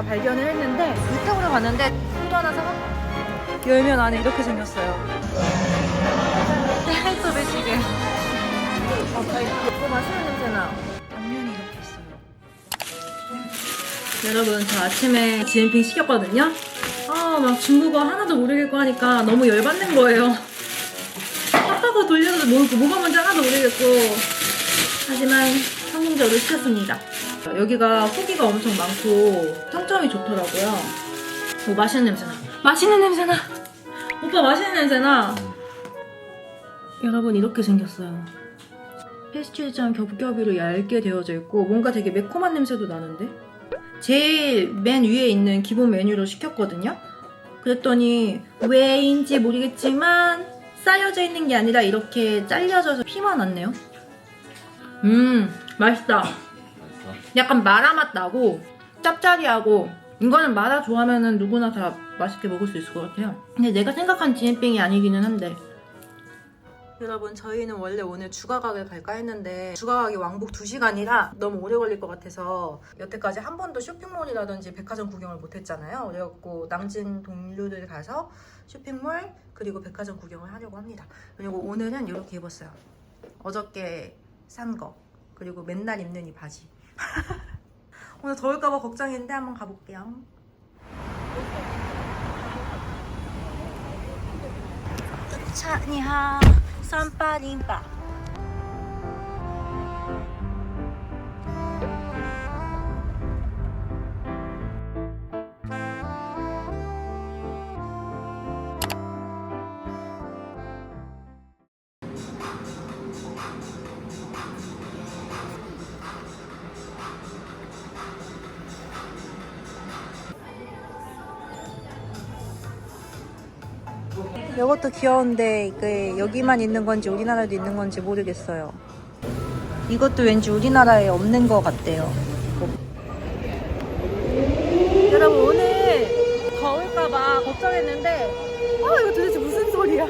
제가 발견을 했는데 이쪽으로 갔는데 또 하나 사가 열면 안에 이렇게 생겼어요. 또 배시계. 어, 맛있는 냄새나. 당면이 이렇게 있어요. 여러분 저 아침에 GMP 시켰거든요. 아 막 중국어 하나도 모르겠고 하니까 너무 열받는 거예요. 빡빡하고 돌려도 뭐, 뭐가 뭔지 하나도 모르겠고 하지만 성공적으로 시켰습니다. 여기가 후기가 엄청 많고 평점이 좋더라고요. 오 맛있는 냄새나. 맛있는 냄새나. 오빠 맛있는 냄새나. 여러분 이렇게 생겼어요. 페스츄리처럼 겹겹이로 얇게 되어져 있고 뭔가 되게 매콤한 냄새도 나는데 제일 맨 위에 있는 기본 메뉴로 시켰거든요. 그랬더니 왜인지 모르겠지만 쌓여져 있는 게 아니라 이렇게 잘려져서 피만 왔네요. 음 맛있다. 약간 마라 맛 나고 짭짜리하고 이거는 마라 좋아하면은 누구나 다 맛있게 먹을 수 있을 것 같아요. 근데 내가 생각한 지엔빙이 아니기는 한데 여러분 저희는 원래 오늘 주가각을 갈까 했는데 주가각이 왕복 2시간이라 너무 오래 걸릴 것 같아서 여태까지 한 번도 쇼핑몰이라든지 백화점 구경을 못 했잖아요. 그래갖고 낭진 동료들 가서 쇼핑몰 그리고 백화점 구경을 하려고 합니다. 그리고 오늘은 이렇게 입었어요. 어저께 산 거. 그리고 맨날 입는 이 바지. 오늘 더울까봐 걱정인데 한번 가볼게요. 차니하 선빠링바 이것도 귀여운데 이게 여기만 있는 건지 우리나라에도 있는 건지 모르겠어요. 이것도 왠지 우리나라에 없는 것 같대요. 여러분 오늘 더울까봐 걱정했는데 아 이거 도대체 무슨 소리야?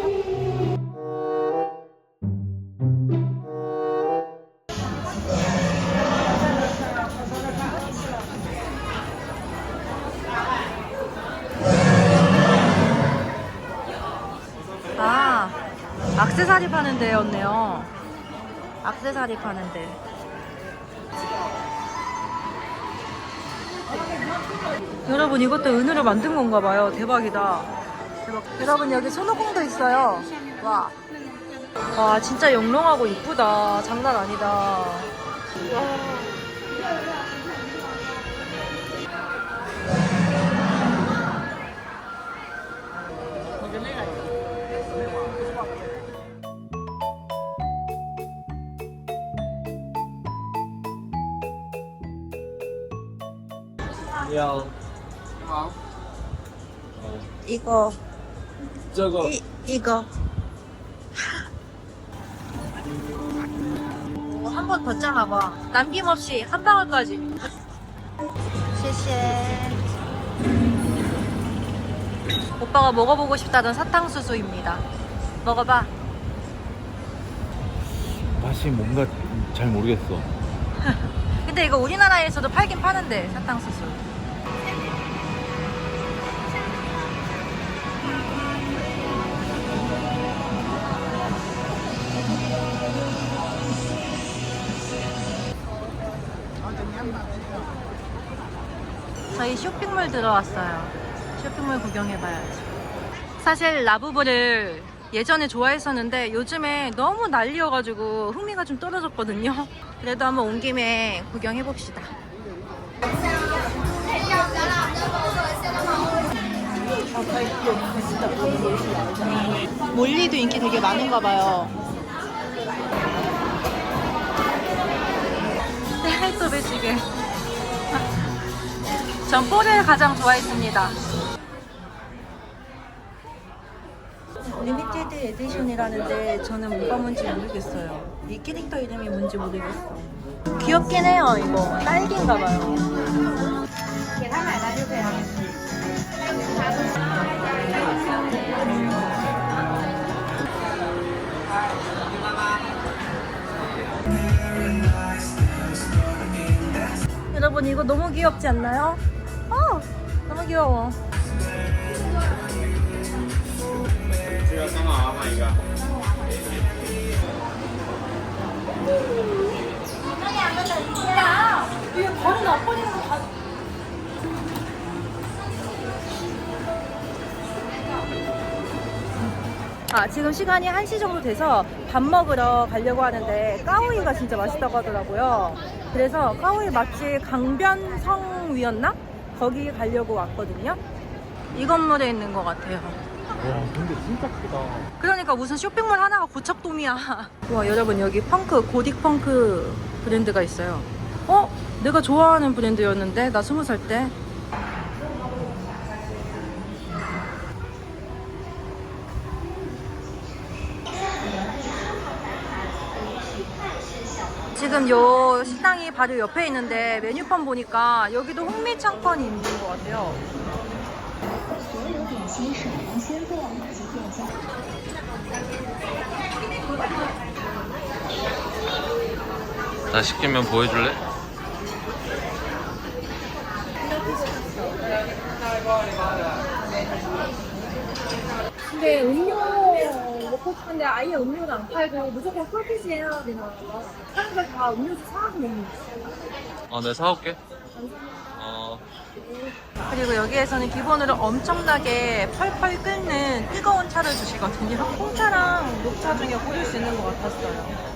악세사리 파는 데. 여러분 이것도 은으로 만든 건가 봐요. 대박이다. 대박. 여러분 여기 손오공도 있어요. 와. 와 진짜 영롱하고 이쁘다. 장난 아니다. 와. 야. 어, 이거. 저거. 이 이거. 한 번 더 잘라봐. 남김없이 한 방울까지. 谢谢 오빠가 먹어보고 싶다던 사탕수수입니다. 먹어봐. 맛이 뭔가 잘 모르겠어. 근데 이거 우리나라에서도 팔긴 파는데 사탕수수. 저희 쇼핑몰 들어왔어요 쇼핑몰 구경해봐야지 사실 라부부를 예전에 좋아했었는데 요즘에 너무 난리여가지고 흥미가 좀 떨어졌거든요. 그래도 한번 온 김에 구경해봅시다. 몰리도 인기 되게 많은가 봐요. 네, 또 배시계. 전 뽀를 가장 좋아했습니다. 리미티드 에디션이라는데 저는 뭐가 뭔지 모르겠어요. 이 캐릭터 이름이 뭔지 모르겠어. 귀엽긴 해요, 이거. 딸기인가 봐요. 여러분 이거 너무 귀엽지 않나요? 어, 너무 귀여워. 아, 지금 시간이 1시 정도 돼서 밥 먹으러 가려고 하는데 까오이가 진짜 맛있다고 하더라고요. 그래서 까오이 맛집 강변성 위였나? 거기 가려고 왔거든요. 이 건물에 있는 것 같아요. 와 근데 진짜 크다. 그러니까 무슨 쇼핑몰 하나가 고척돔이야. 와 여러분 여기 펑크 고딕 펑크 브랜드가 있어요. 어? 내가 좋아하는 브랜드였는데 나 스무 살 때. 지금 요 식당이 바로 옆에 있는데 메뉴판 보니까 여기도 홍미창판이 있는 것 같아요. 나 시키면 보여줄래? 근데 음료 먹고 싶은데 아예 음료는 안 팔고 무조건 콜피지 해야 되나 봐. 사람들 다 음료수 사와서 먹는 거. 어 내가 사올게. 어 그리고 여기에서는 기본으로 엄청나게 펄펄 끓는 뜨거운 차를 주시거든요. 홍차랑 녹차 중에 고를 수 있는 것 같았어요.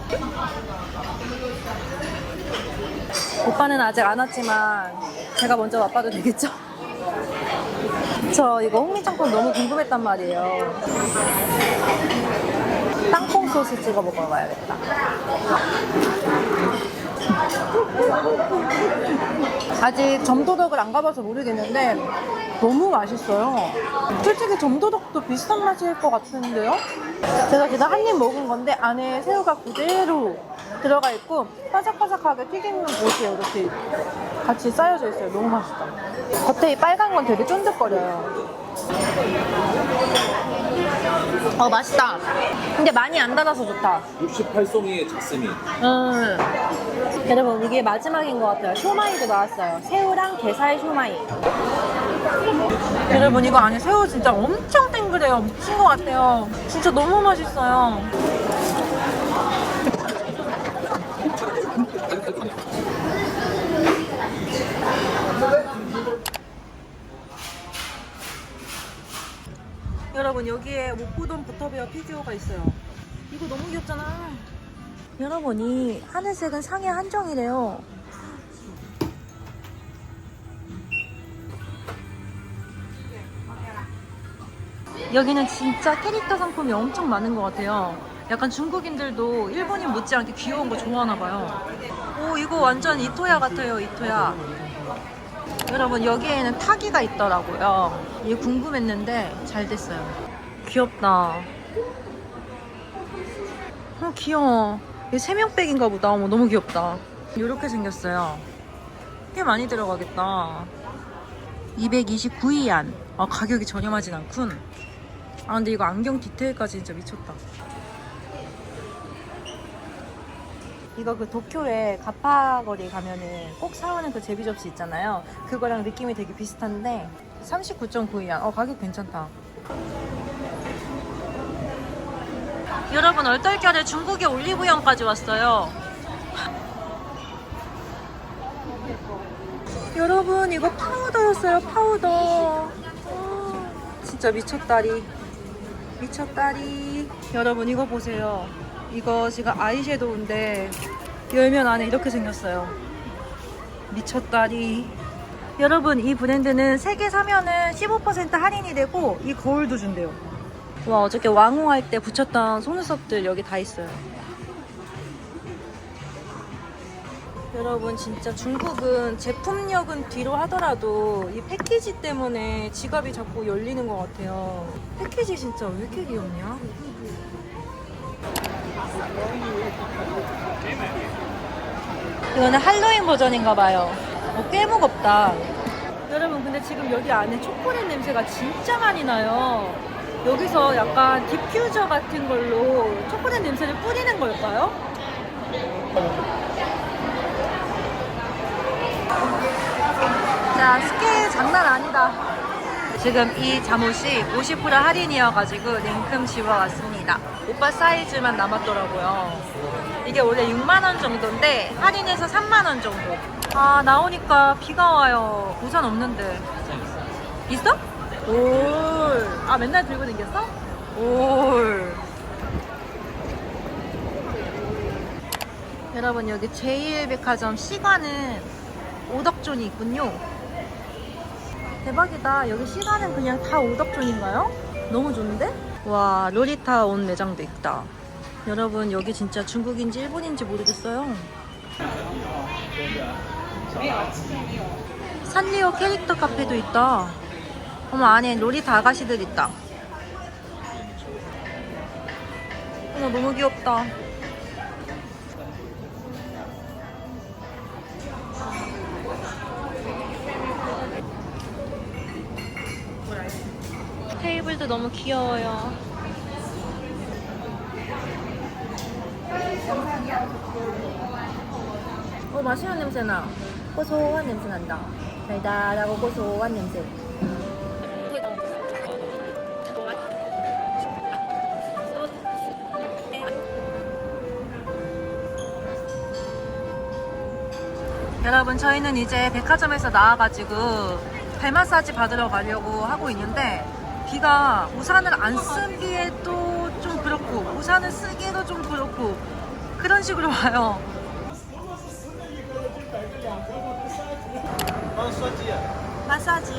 오빠는 아직 안 왔지만 제가 먼저 맛봐도 되겠죠? 저 이거 홍미창콩 너무 궁금했단 말이에요. 땅콩 소스 찍어 먹어봐야겠다. 아직 점도덕을 안 가봐서 모르겠는데 너무 맛있어요. 솔직히 점도덕도 비슷한 맛일 것 같은데요? 제가 그냥 한 입 먹은 건데 안에 새우가 그대로 들어가 있고 바삭바삭하게 튀김은 못이에요. 이렇게 같이 쌓여져 있어요. 너무 맛있다. 겉에 이 빨간 건 되게 쫀득거려요. 어 맛있다. 근데 많이 안 달아서 좋다. 68송이의 자스민. 음. 여러분 이게 마지막인 것 같아요. 쇼마이도 나왔어요. 새우랑 게살 쇼마이. 여러분 이거 안에 새우 진짜 엄청 땡그래요. 미친 것 같아요. 진짜 너무 맛있어요. 여러분 여기에 목포동 버터베어 피규어가 있어요. 이거 너무 귀엽잖아. 여러분 이 하늘색은 상해 한정이래요. 여기는 진짜 캐릭터 상품이 엄청 많은 것 같아요. 약간 중국인들도 일본인 못지않게 귀여운 거 좋아하나 봐요. 오 이거 완전 이토야 같아요 이토야. 여러분 여기에는 타기가 있더라고요. 이게 궁금했는데 잘 됐어요. 귀엽다. 어 귀여워. 이게 세명백인가 보다. 어머 너무 귀엽다. 이렇게 생겼어요. 꽤 많이 들어가겠다. 229위안. 아 가격이 저렴하진 않군. 아 근데 이거 안경 디테일까지 진짜 미쳤다. 이거 그 도쿄에 가파거리 가면은 꼭 사오는 그 제비 접시 있잖아요. 그거랑 느낌이 되게 비슷한데 39.9위안. 어 가격 괜찮다. 여러분 얼떨결에 중국의 올리브영까지 왔어요. 여러분 이거 파우더였어요 파우더. 아, 진짜 미쳤다리. 미쳤다리. 여러분 이거 보세요. 이거 지금 아이섀도우인데 열면 안에 이렇게 생겼어요. 미쳤다리. 여러분 이 브랜드는 3개 사면은 15% 할인이 되고 이 거울도 준대요. 와 어저께 왕호 할 때 붙였던 속눈썹들 여기 다 있어요. 여러분 진짜 중국은 제품력은 뒤로 하더라도 이 패키지 때문에 지갑이 자꾸 열리는 것 같아요. 패키지 진짜 왜 이렇게 귀엽냐? 이거는 할로윈 버전인가 봐요. 어, 꽤 무겁다. 여러분 근데 지금 여기 안에 초콜릿 냄새가 진짜 많이 나요. 여기서 약간 디퓨저 같은 걸로 초콜릿 냄새를 뿌리는 걸까요? 자, 스케일 장난 아니다. 지금 이 잠옷이 50% 할인이어가지고 냉큼 집어왔 습니다. 오빠 사이즈만 남았더라고요. 이게 원래 6만원 정도인데 할인해서 3만원 정도. 아 나오니까 비가 와요. 우산 없는데. 있어? 올. 아 맨날 들고 다녔어? 올. 여러분 여기 제1백화점 시간은 오덕존이 있군요. 대박이다. 여기 시간은 그냥 다 오덕존인가요? 너무 좋은데? 와 로리타 온 매장도 있다. 여러분 여기 진짜 중국인지 일본인지 모르겠어요. 산리오 캐릭터 카페도 있다. 어머 안에 로리타 아가씨들 있다. 어머 너무 귀엽다. 테이블도 너무 귀여워요. 어 맛있는 냄새 나. 고소한 냄새 난다. 달달하고 고소한 냄새. 여러분 저희는 이제 백화점에서 나와가지고 발 마사지 받으러 가려고 하고 있는데 비가 우산을 안쓴 비에도 좀 그렇고 우산을 쓰기에도 좀 그렇고 그런 식으로 와요. 마사지. 마사지.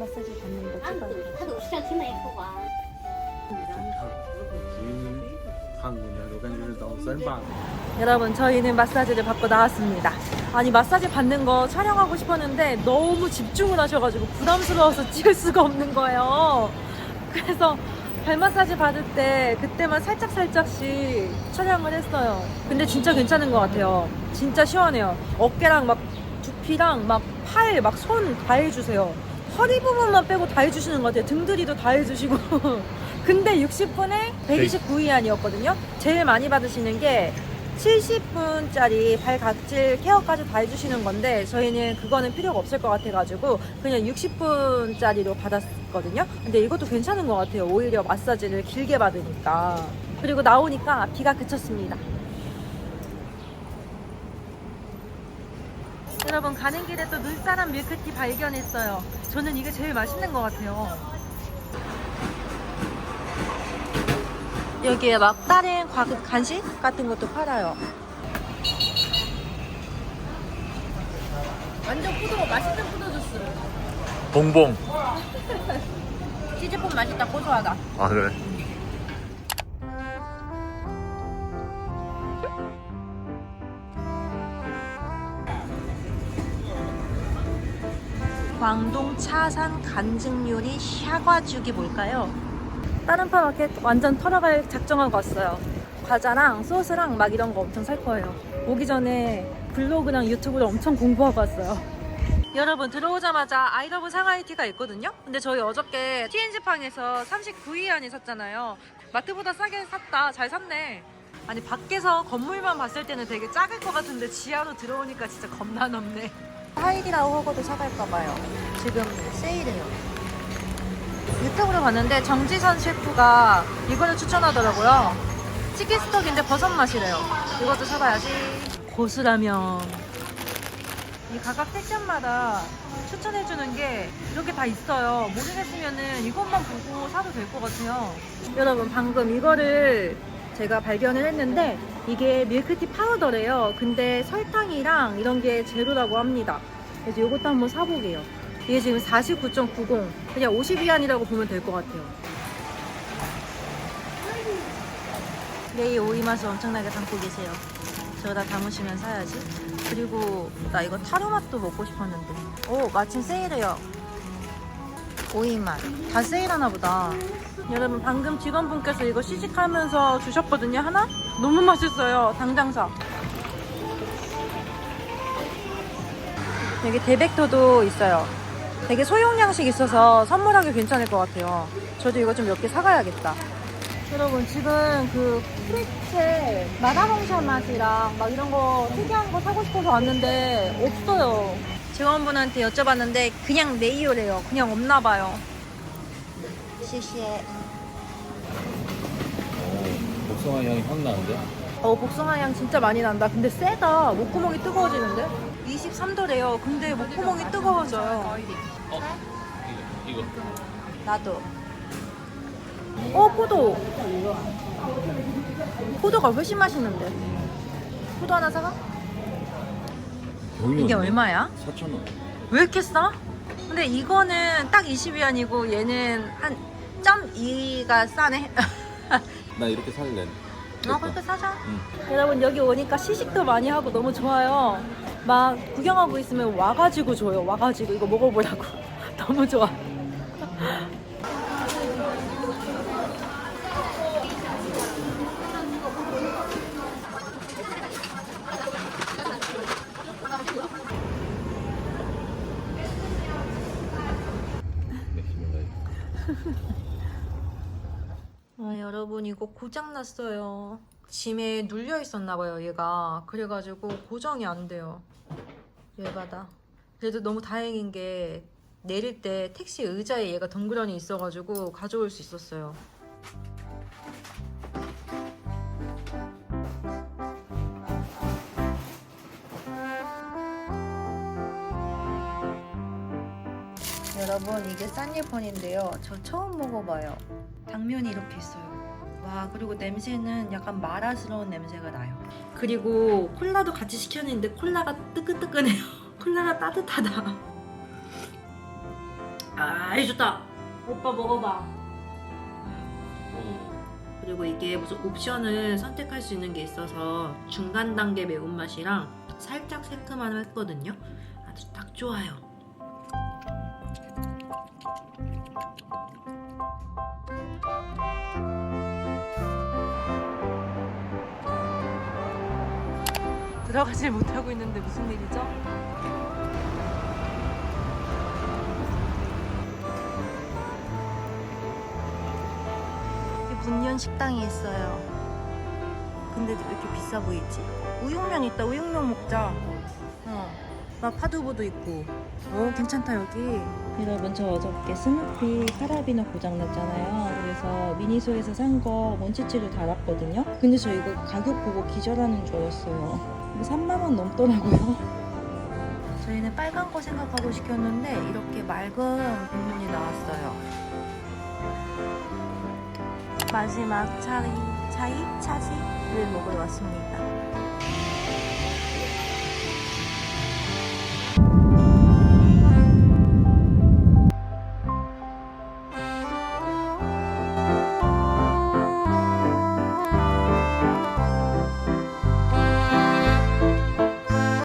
마사지 받는 거 찍어야 돼. 한국의 로간주를 넣은 썰방 여러분 저희는 마사지를 받고 나왔습니다. 아니 마사지 받는 거 촬영하고 싶었는데 너무 집중을 하셔가지고 부담스러워서 찍을 수가 없는 거예요. 그래서 발 마사지 받을 때 그때만 살짝살짝씩 촬영을 했어요. 근데 진짜 괜찮은 것 같아요. 진짜 시원해요. 어깨랑 막 두피랑 막 팔 막 손 다 해주세요. 허리 부분만 빼고 다 해주시는 것 같아요. 등들이도 다 해주시고. 근데 60분에 129위안이었거든요. 제일 많이 받으시는 게 70분짜리 발 각질 케어까지 다 해주시는 건데 저희는 그거는 필요가 없을 것 같아가지고 그냥 60분짜리로 받았거든요. 근데 이것도 괜찮은 것 같아요. 오히려 마사지를 길게 받으니까. 그리고 나오니까 비가 그쳤습니다. 여러분 가는 길에 또 눈사람 밀크티 발견했어요. 저는 이게 제일 맛있는 것 같아요. 여기에 막 다른 과- 간식 같은 것도 팔아요. 완전 포도 맛있는 포도 주스. 봉봉. 치즈폰 맛있다 고소하다. 아 그래. 광동 차산 간증 요리 샤과죽이 뭘까요? 다른 파마켓 완전 털어갈 작정하고 왔어요. 과자랑 소스랑 막 이런 거 엄청 살 거예요. 오기 전에 블로그랑 유튜브를 엄청 공부하고 왔어요. 여러분 들어오자마자 아이러브 상하이티가 있거든요. 근데 저희 어저께 TNG팡에서 39위안이 샀잖아요. 마트보다 싸게 샀다. 잘 샀네. 아니 밖에서 건물만 봤을 때는 되게 작을 것 같은데 지하로 들어오니까 진짜 겁나 넓네. 하이디라고 하고도 사갈까봐요. 지금 세일해요. 유튜브로 봤는데 정지선 셰프가 이거를 추천하더라고요. 치킨 스톡인데 버섯 맛이래요. 이것도 사봐야지. 고수라면. 이 각각 택견마다 추천해주는 게 이렇게 다 있어요. 모르겠으면은 이것만 보고 사도 될 것 같아요. 여러분 방금 이거를 제가 발견을 했는데 이게 밀크티 파우더래요. 근데 설탕이랑 이런 게 제로라고 합니다. 그래서 이것도 한번 사보게요. 이게 지금 49.90 그냥 50위안이라고 보면 될 것 같아요. 레이 오이 맛을 엄청나게 담고 계세요. 저다 담으시면 사야지. 그리고 나 이거 타로 맛도 먹고 싶었는데. 오 마침 세일해요. 오이 맛. 다 세일하나 보다. 여러분 방금 직원분께서 이거 시식하면서 주셨거든요 하나? 너무 맛있어요. 당장 사. 여기 대백토도 있어요. 되게 소용량씩 있어서 선물하기 괜찮을 것 같아요. 저도 이거 좀 몇 개 사가야겠다. 여러분 지금 그 프레첼 마다몽샤 맛이랑 막 이런 거 특이한 거 사고 싶어서 왔는데 없어요. 직원분한테 여쭤봤는데 그냥 메이오래요. 그냥 없나 봐요. 시시해. 오, 복숭아 향이 확 나는데? 어 복숭아 향 진짜 많이 난다. 근데 세다. 목구멍이 뜨거워지는데? 23도래요. 근데 목구멍이 뜨거워져요. 어? 이거, 이거. 나도. 어 포도. 포도가 훨씬 맛있는데. 포도 하나 사가? 이게 얼마야? 4,000원. 왜 이렇게 싸? 근데 이거는 딱 20위안이고 얘는 한 0.2가 싸네. 나 이렇게 살래. 어, 그렇게 사자. 응. 여러분 여기 오니까 시식도 많이 하고 너무 좋아요. 막 구경하고 있으면 와가지고 줘요. 와가지고 이거 먹어보라고. 너무 좋아. 아, 여러분 이거 고장 났어요. 짐에 눌려 있었나 봐요, 얘가. 그래가지고 고정이 안 돼요. 얘가다. 그래도 너무 다행인 게 내릴 때 택시 의자에 얘가 덩그러니 있어가지고 가져올 수 있었어요. 여러분 이게 싼일펀인데요. 저 처음 먹어봐요. 당면이 이렇게 있어요. 와 그리고 냄새는 약간 마라스러운 냄새가 나요. 그리고 콜라도 같이 시켰는데 콜라가 뜨끈뜨끈해요. 콜라가 따뜻하다. 아 좋다. 오빠 먹어봐. 그리고 이게 무슨 옵션을 선택할 수 있는 게 있어서 중간 단계 매운맛이랑 살짝 새콤함 했거든요. 아주 딱 좋아요. 들어가질 못하고 있는데 무슨 일이죠? 이게 문연 식당이 있어요. 근데 왜 이렇게 비싸 보이지? 우육면 있다. 우육면 먹자. 어. 막 파두부도 있고. 오 괜찮다 여기. 여러분 저 어저께 스누피 카라비너 고장났잖아요. 그래서 미니소에서 산 거 원치치를 달았거든요. 근데 저 이거 가격 보고 기절하는 줄 알았어요. 이거 3만 원 넘더라고요. 저희는 빨간 거 생각하고 시켰는데 이렇게 맑은 국물이 나왔어요. 마지막 차이 차이 차지를 먹으러 왔습니다.